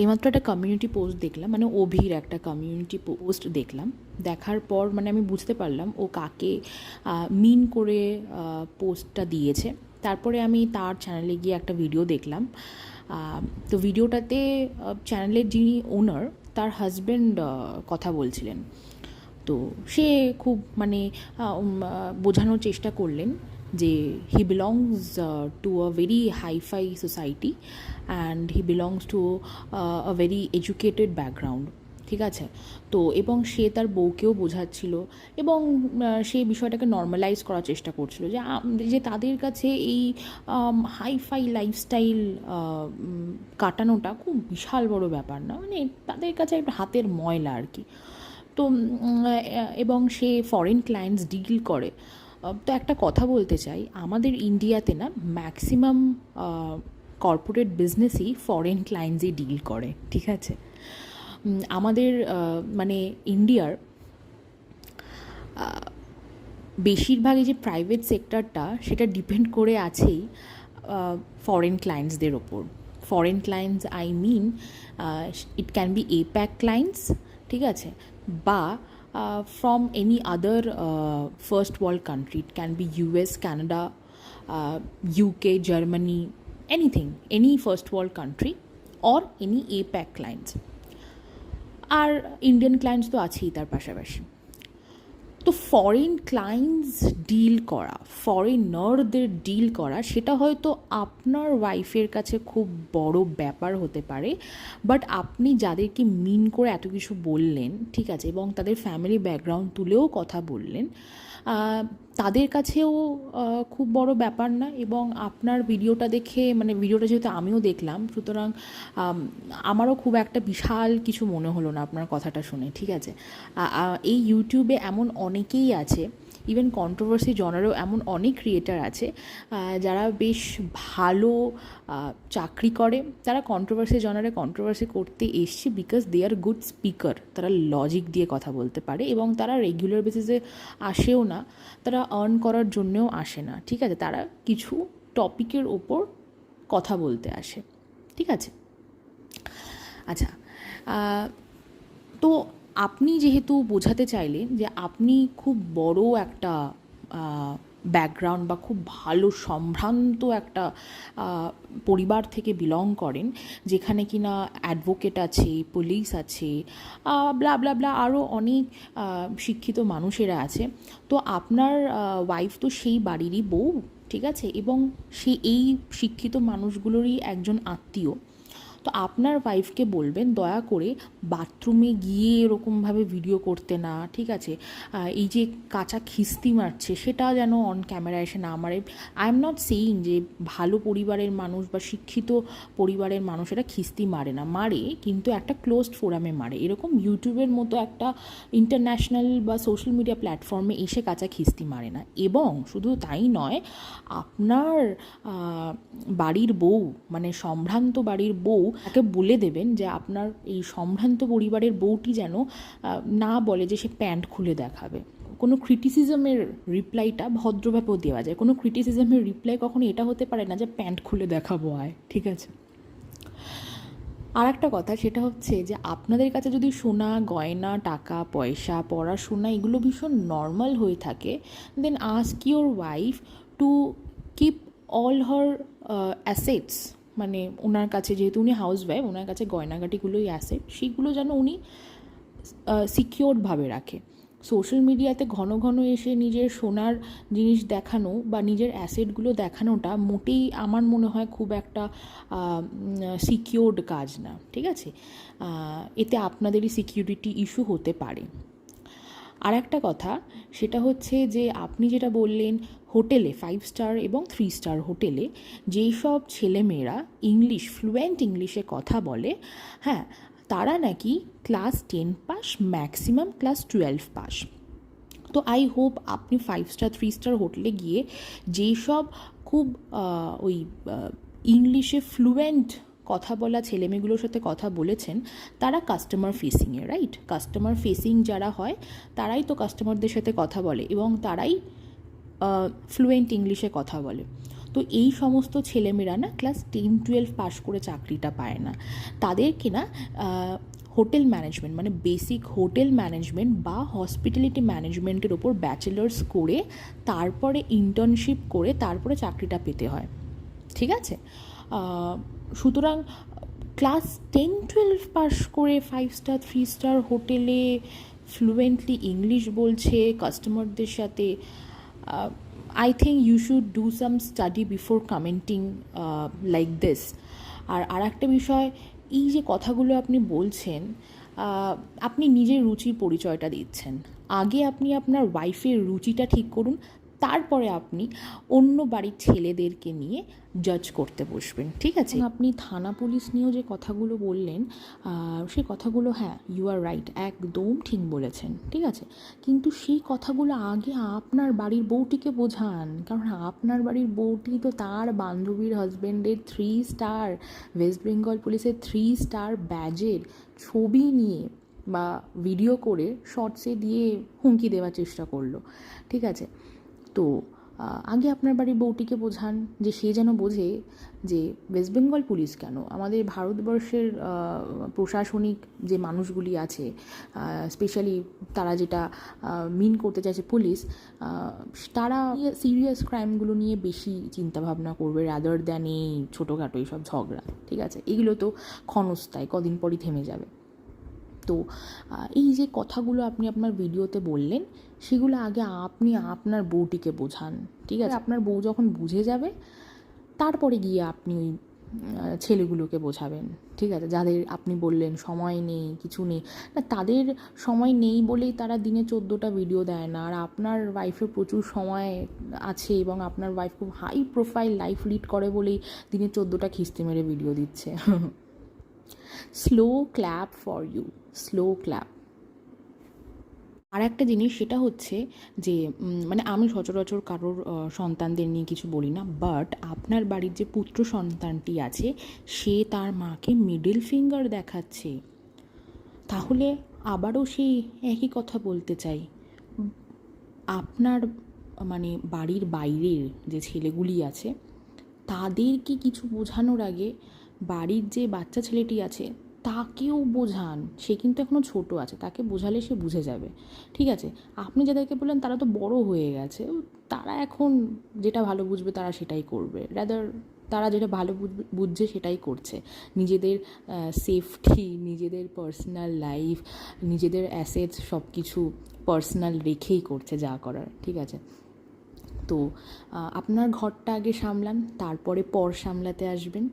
এইমাত্র একটা community post দেখলাম মানে অভির একটা কমিউনিটি পোস্ট দেখলাম। দেখার পর মানে আমি বুঝতে পারলাম ও কাকে মিন করে পোস্টটা দিয়েছে। তারপরে আমি তার চ্যানেলে গিয়ে একটা ভিডিও দেখলাম। তো ভিডিওটাতে চ্যানেলের যিনি ওনার তার হাজব্যান্ড কথা বলছিলেন। তো সে খুব মানে বোঝানোর চেষ্টা করলেন যে he belongs to a very hi-fi society and he belongs to a very educated background ঠিক আছে? তো এবং সে তার বউকেও বোঝাচ্ছিল এবং সে বিষয়টাকে নর্মালাইজ করার চেষ্টা করছিল যে যে তাদের কাছে এই হাইফাই লাইফস্টাইল কাটানোটা খুব বিশাল বড় ব্যাপার না? মানে তাদের কাছে একটা হাতের ময়লা আর কি। তো এবং সে ফরেন ক্লায়েন্টস ডিল করে। তো একটা কথা বলতে চাই। আমাদের ইন্ডিয়াতে না ম্যাক্সিমাম কর্পোরেট বিজনেসই ফরেন ক্লায়েন্টসই ডিল করে, ঠিক আছে? আমাদের মানে ইন্ডিয়ার বেশিরভাগই যে প্রাইভেট সেক্টরটা সেটা ডিপেন্ড করে আছেই ফরেন ক্লায়েন্টসদের ওপর। Foreign clients I mean it can be APAC clients ঠিক আছে? বা from any other first world country it can be US Canada UK Germany anything any first world country or any APAC clients আর Indian clients তো আছেই তার পাশাপাশি তো foreign clients deal করা ফরেনারদের ডিল করা, সেটা হয়তো আপনার ওয়াইফের কাছে খুব বড় ব্যাপার হতে পারে বাট আপনি যাদেরকে মিন করে এত কিছু বললেন, ঠিক আছে, এবং তাদের ফ্যামিলি ব্যাকগ্রাউন্ড তুলেও কথা বললেন তাদের কাছেও খুব বড় ব্যাপার না এবং আপনার ভিডিওটা দেখে মানে ভিডিওটা যেহেতু আমিও দেখলাম, সুতরাং আমারও খুব একটা বিশাল কিছু মনে হলো না আপনার কথাটা শুনে, ঠিক আছে? এই ইউটিউবে এমন অনেকেই আছে ইভেন কন্ট্রোভার্সি জনারেও এমন অনেক ক্রিয়েটার আছে যারা বেশ ভালো চাকরি করে। তারা কন্ট্রোভার্সি জনারে কন্ট্রোভার্সি করতে এসছে because they are good speaker তারা লজিক দিয়ে কথা বলতে পারে এবং তারা রেগুলার বেসিসে আসেও না। তারা আর্ন করার জন্যও আসে না, ঠিক আছে? তারা কিছু টপিকের ওপর কথা বলতে আসে, ঠিক আছে? আচ্ছা তো আপনি যেহেতু বোঝাতে চাইলেন যে আপনি খুব বড় একটা ব্যাকগ্রাউন্ড বা খুব ভালো সম্ভ্রান্ত একটা পরিবার থেকে বিলং করেন, যেখানে কিনা অ্যাডভোকেট আছে পুলিশ আছে ব্লা ব্লা ব্লা আরও অনেক শিক্ষিত মানুষেরা আছে, তো আপনার ওয়াইফ তো সেই বাড়িরই বউ, ঠিক আছে? এবং সে এই শিক্ষিত মানুষগুলোরই একজন আত্মীয়। তো আপনার ওয়াইফকে বলবেন, দয়া করে বাথরুমে গিয়ে এরকমভাবে ভিডিও করতে না, ঠিক আছে? এই যে কাঁচা খিস্তি মারছে, সেটা যেন অন ক্যামেরা এসে না মারে। আই এম নট সেইং যে ভালো পরিবারের মানুষ বা শিক্ষিত পরিবারের মানুষেরা খিস্তি মারে না। মারে, কিন্তু একটা ক্লোজড ফোরামে মারে। এরকম ইউটিউবের মতো একটা ইন্টারন্যাশনাল বা সোশ্যাল মিডিয়া প্ল্যাটফর্মে এসে কাঁচা খিস্তি মারে না। এবং শুধু তাই নয়, আপনার বাড়ির বউ মানে সম্ভ্রান্ত বাড়ির বউ তাকে বলে দেবেন যে আপনার এই সম্ভ্রান্ত পরিবারের বউটি যেন না বলে যে সে প্যান্ট খুলে দেখাবে। কোনো ক্রিটিসিজমের রিপ্লাইটা ভদ্রভাবেও দেওয়া যায়। কোনো ক্রিটিসিজমের রিপ্লাই কখনো এটা হতে পারে না যে প্যান্ট খুলে দেখাবো আয়, ঠিক আছে? আর একটা কথা সেটা হচ্ছে যে আপনাদের কাছে যদি সোনা, গয়না, টাকা, পয়সা, পড়াশোনা এগুলো ভীষণ নর্মাল হয়ে থাকে then ask your wife to keep all her assets মানে ওনার কাছে, যেহেতু উনি হাউস ওয়াইফ ওনার কাছে গয়নাগাটিগুলোই অ্যাসেট সেগুলো যেন উনি সিকিওরভাবে রাখে। সোশ্যাল মিডিয়াতে ঘন ঘন এসে নিজের সোনার জিনিস দেখানো বা নিজের অ্যাসেটগুলো দেখানোটা মোটেই আমার মনে হয় খুব একটা সিকিওর্ড কাজ না, ঠিক আছে? এতে আপনাদেরই সিকিউরিটি ইস্যু হতে পারে। আর একটা কথা, সেটা হচ্ছে যে আপনি যেটা বললেন হোটেলে ফাইভ স্টার এবং থ্রি স্টার হোটেলে যেই সব ছেলেমেয়েরা ইংলিশ ফ্লুয়েন্ট ইংলিশে কথা বলে হ্যাঁ তারা নাকি class ten pass maximum class twelve pass তো আই হোপ আপনি ফাইভ স্টার থ্রি স্টার হোটেলে গিয়ে যেই সব খুব ওই ইংলিশে ফ্লুয়েন্ট কথা বলা ছেলেমেয়েগুলোর সাথে কথা বলেছেন, তারা কাস্টমার ফেসিংয়ে রাইট কাস্টমার ফেসিং যারা হয়, তারাই তো কাস্টমারদের সাথে কথা বলে এবং তারাই ফ্লুয়েন্ট ইংলিশে কথা বলে। তো এই সমস্ত ছেলেমেয়েরা না ক্লাস টেন টুয়েলভ পাস করে চাকরিটা পায় না। তাদেরকে না হোটেল ম্যানেজমেন্ট মানে বেসিক হোটেল ম্যানেজমেন্ট বা হসপিটালিটি ম্যানেজমেন্টের ওপর ব্যাচেলার্স করে তারপরে ইন্টার্নশিপ করে তারপরে চাকরিটা পেতে হয়। ঠিক আছে? সুতরাং, ক্লাস টেন টুয়েলভ পাস করে ফাইভ স্টার থ্রি স্টার হোটেলে ফ্লুয়েন্টলি ইংলিশ বলছে কাস্টমারদের সাথে। I think you should do some study before commenting like this আর আর একটা বিষয়, এই যে কথাগুলো আপনি বলছেন আপনি নিজের রুচির পরিচয়টা দিচ্ছেন। আগে আপনি আপনার ওয়াইফের রুচিটা ঠিক করুন তারপরে আপনি অন্য বাড়ির ছেলেদেরকে নিয়ে জজ করতে বসবেন, ঠিক আছে? আপনি থানা পুলিশ নিয়েও যে কথাগুলো বললেন সেই কথাগুলো হ্যাঁ ইউ আর রাইট একদম ঠিক বলেছেন, ঠিক আছে? কিন্তু সেই কথাগুলো আগে আপনার বাড়ির বউটিকে বোঝান, কারণ আপনার বাড়ির বউটি তো তার বান্ধবীর হাজব্যান্ডের থ্রি স্টার ওয়েস্ট বেঙ্গল পুলিশের থ্রি স্টার ব্যাজের ছবি নিয়ে বা ভিডিও করে শর্টসে দিয়ে হুমকি দেওয়ার চেষ্টা করল, ঠিক আছে? তো আগে আপনার বাড়ির বউটিকে বোঝান যে সে যেন বোঝে যে ওয়েস্ট বেঙ্গল পুলিশ কেন? আমাদের ভারতবর্ষের প্রশাসনিক যে মানুষগুলি আছে স্পেশালি তারা যেটা মিন করতে চাইছে পুলিশ তারা সিরিয়াস ক্রাইমগুলো নিয়ে বেশি চিন্তাভাবনা করবে রাদার দ্যান এই ছোটোখাটো এইসব ঝগড়া, ঠিক আছে? এগুলো তো ক্ষণস্থায়, কদিন পরই থেমে যাবে। তো এই যে কথাগুলো আপনি আপনার ভিডিওতে বললেন, সেগুলো আগে আপনি আপনার বউটিকে বোঝান, ঠিক আছে? আপনার বউ যখন বুঝে যাবে, তারপরে গিয়ে আপনি ওই ছেলেগুলোকে বোঝাবেন, ঠিক আছে? যাদের আপনি বললেন সময় নেই, কিছু নেই, না তাদের সময় নেই বলেই তারা দিনে চোদ্দোটা ভিডিও দেয় না, আর আপনার ওয়াইফের প্রচুর সময় আছে এবং আপনার ওয়াইফ খুব হাই প্রোফাইল লাইফ লিড করে বলেই দিনে চোদ্দোটা খিস্তি মেরে ভিডিও দিচ্ছে। Slow clap for you slow clap আর একটা জিনিস সেটা হচ্ছে যে মানে আমি সচরাচর কারোর সন্তানদের নিয়ে কিছু বলি না বাট আপনার বাড়ির যে পুত্র সন্তানটি আছে, সে তার মাকে মিডল ফিঙ্গার দেখাচ্ছে। তাহলে আবারও সেই একই কথা বলতে চাই। আপনার মানে বাড়ির বাইরের যে ছেলেগুলি আছে, তাদেরকে কিছু বোঝানোর আগে বাড়ির যে বাচ্চা ছেলেটি আছে, তাকেও বোঝান। সে কিন্তু এখনও ছোট আছে, তাকে বোঝালে সে বুঝে যাবে। ঠিক আছে, আপনি যাদেরকে বললেন তারা তো বড় হয়ে গেছে, তারা এখন যেটা ভালো বুঝবে তারা সেটাই করবে। রাদার তারা যেটা ভালো বুঝছে সেটাই করছে। নিজেদের সেফটি নিজেদের পার্সোনাল লাইফ নিজেদের অ্যাসেটস সব কিছু পার্সোনাল রেখেই করছে যা করার। ঠিক আছে? তো আপনার ঘরটা আগে সামলান, তারপরে পর সামলাতে আসবেন।